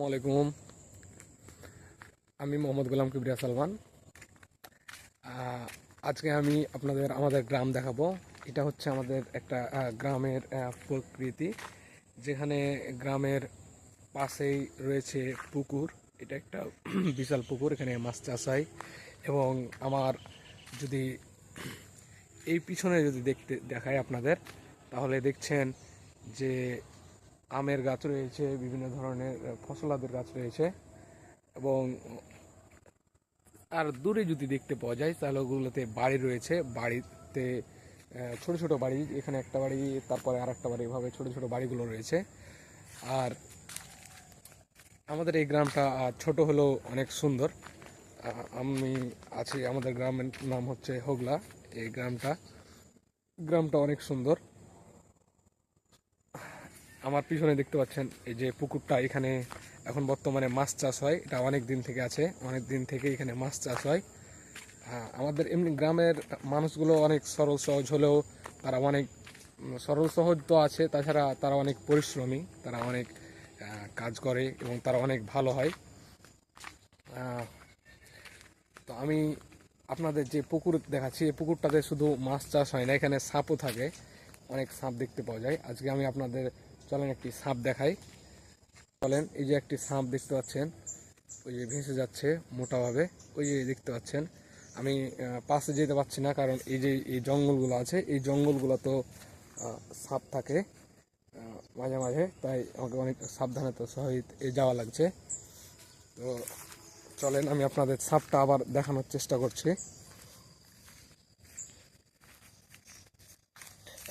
আসসালামাইকুম আমি মোহাম্মদ গোলাম কিবরিয়া সালমান। আজকে আমি আপনাদের, আমাদের গ্রাম দেখাবো। এটা হচ্ছে আমাদের একটা গ্রামের প্রকৃতি। যেখানে গ্রামের পাশেই রয়েছে পুকুর। এটা একটা বিশাল পুকুর, এখানে মাছ চাষ হয়। এবং আমার যদি এই পিছনে যদি দেখতে দেখায় আপনাদের, তাহলে দেখছেন যে আমের গাছ রয়েছে, বিভিন্ন ধরনের ফসলাদের গাছ রয়েছে এবং আর দূরে যদি দেখতে পাওয়া যায়, তাহলে ওগুলোতে বাড়ি রয়েছে। বাড়িতে ছোট ছোট বাড়ি, এখানে একটা বাড়ি, তারপরে আর একটা বাড়ি, এভাবে ছোট ছোট বাড়িগুলো রয়েছে। আর আমাদের এই গ্রামটা ছোট হলেও অনেক সুন্দর। আমি আছি, আমাদের গ্রামের নাম হচ্ছে হোগলা। এই গ্রামটা গ্রামটা অনেক সুন্দর। আমার পিছনে দেখতে পাচ্ছেন এই যে পুকুরটা এখানে এখন বর্তমানে মাছ চাষ হয়। এটা অনেক দিন থেকে আছে অনেক দিন থেকে এখানে মাছ চাষ হয়। আহ, আমাদের এমনি গ্রামের মানুষগুলো অনেক সরল সহজ হলেও তারা অনেক সরল সহজ তো আছে তাছাড়া তারা অনেক পরিশ্রমী তারা অনেক কাজ করে এবং তারা অনেক ভালো হয়। তো আমি আপনাদের যে পুকুর দেখাচ্ছি এই পুকুরটাতে শুধু মাছ চাষ হয় না এখানে সাপও থাকে অনেক সাপ দেখতে পাওয়া যায়। আজকে আমি আপনাদের চলেন একটি সাপ দেখাই। চলেন, এই যে একটি সাপ দেখতে পাচ্ছেন। ওই যে ভেসে যাচ্ছে মোটাভাবে। ওই যে দেখতে পাচ্ছেন। আমি পাশে যেতে পারছি না কারণ এই যে, এই জঙ্গলগুলো আছে, এই জঙ্গলগুলো তো সাপ থাকে মাঝে মাঝে। তাই আমাকে অনেক সাবধানতার সহিত এ যাওয়া লাগছে। তো চলেন, আমি আপনাদের সাপটা আবার দেখানোর চেষ্টা করছি।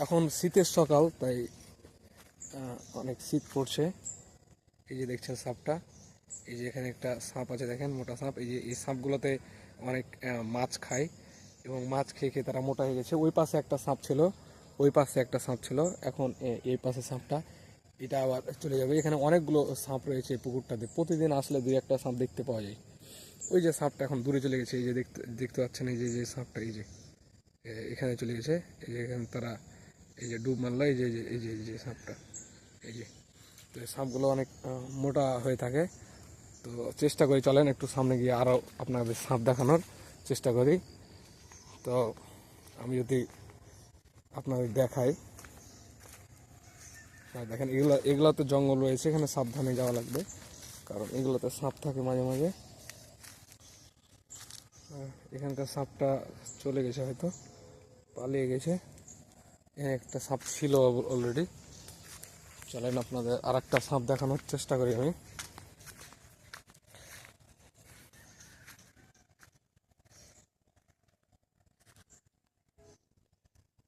এখন শীতের সকাল, তাই অনেক শীত পড়ছে। এই যে দেখছেন সাপটা। এই যে এখানে একটা সাপ আছে, দেখেন মোটা সাপ। এই যে এই সাপগুলোতে অনেক মাছ খায় এবং মাছ খেয়ে খেয়ে তারা মোটা হয়ে গেছে। ওই পাশে একটা সাপ ছিল, ওই পাশে একটা সাপ ছিল। এখন এই পাশে সাপটা, এটা আবার চলে যাবে। এখানে অনেকগুলো সাপ রয়েছে পুকুরটাতে। প্রতিদিন আসলে দুই একটা সাপ দেখতে পাওয়া যায়। ওই যে সাপটা এখন দূরে চলে গেছে। এই যে দেখতে দেখতে পাচ্ছেন এই যে যে সাপটা, এই যে এখানে চলে গেছে। এই যে এখানে তারা, এই যে ডুব মারলো। এই যে এই যে এই যে সাপটা। এই যে, তো সাপগুলো অনেক মোটা হয়ে থাকে। তো চেষ্টা করি চলেন, একটু সামনে গিয়ে আরও আপনাদের সাপ দেখানোর চেষ্টা করি। তো আমি যদি আপনাদের দেখাই হ্যাঁ দেখেন, এগুলো, এগুলোতে জঙ্গল রয়েছে, এখানে সাবধানে যাওয়া লাগবে। কারণ এগুলোতে সাপ থাকে মাঝে মাঝে। এখানকার সাপটা চলে গেছে হয়তো, পালিয়ে গেছে। একটা সাপ ছিল অলরেডি। চলেন আপনাদের আর একটা সাপ দেখানোর চেষ্টা করি আমি।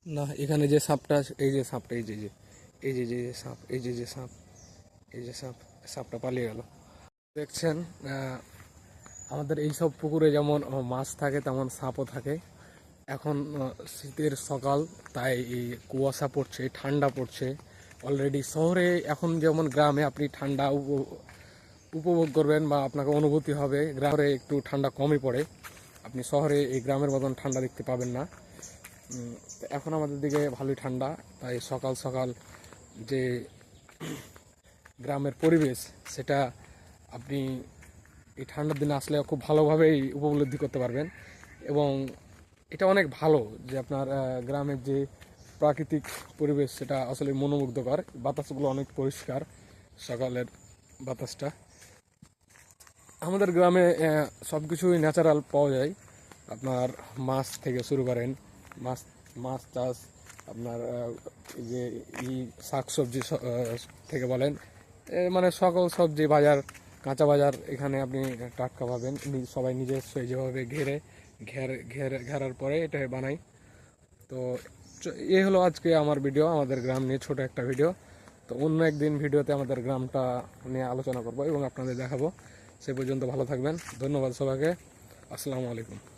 না, এখানে যে সাপটা এই যে সাপটা, এই যে যে, এই যে যে যে সাপ, এই যে যে সাপ, এই যে সাপ, সাপটা পালিয়ে গেল। দেখছেন আমাদের এই সব পুকুরে যেমন মাছ থাকে, তেমন সাপও থাকে। এখন শীতের সকাল, তাই এই কুয়াশা পড়ছে, ঠান্ডা পড়ছে। অলরেডি শহরে এখন যেমন গ্রামে আপনি ঠান্ডা উপ- উপভোগ করবেন বা আপনাকে অনুভূতি হবে, গ্রামে একটু ঠান্ডা কমই পড়ে। আপনি শহরে এই গ্রামের মতন ঠান্ডা দেখতে পাবেন না। এখন আমাদের দিকে ভালোই ঠান্ডা, তাই সকাল সকাল যে গ্রামের পরিবেশ, সেটা আপনি এই ঠান্ডার দিনে আসলে খুব ভালোভাবেই উপলব্ধি করতে পারবেন। এবং এটা অনেক ভালো যে আপনার গ্রামের যে প্রাকৃতিক পরিবেশ সেটা আসলে মনোমুগ্ধকর। বাতাসগুলো অনেক পরিষ্কার সকালের বাতাসটা। আমাদের গ্রামে সব কিছুই ন্যাচারাল পাওয়া যায়। আপনার মাছ থেকে শুরু করেন, মাছ মাছ চাষ, আপনার এই যে ই শাক সবজি থেকে বলেন মানে সকল সবজি বাজার, কাঁচা বাজার, এখানে আপনি টাটকা পাবেন। সবাই নিজস্ব যেভাবে ঘেরে, ঘের ঘের, ঘেরার পরে এটা বানাই তো এ হলো আজকে আমার ভিডিও আমাদের গ্রাম নিয়ে ছোট একটা ভিডিও তো অন্য একদিন ভিডিওতে আমাদের গ্রামটা নিয়ে আলোচনা করব এবং আপনাদের দেখাবো। সে পর্যন্ত ভালো থাকবেন। ধন্যবাদ সবাইকে। আসসালামু আলাইকুম।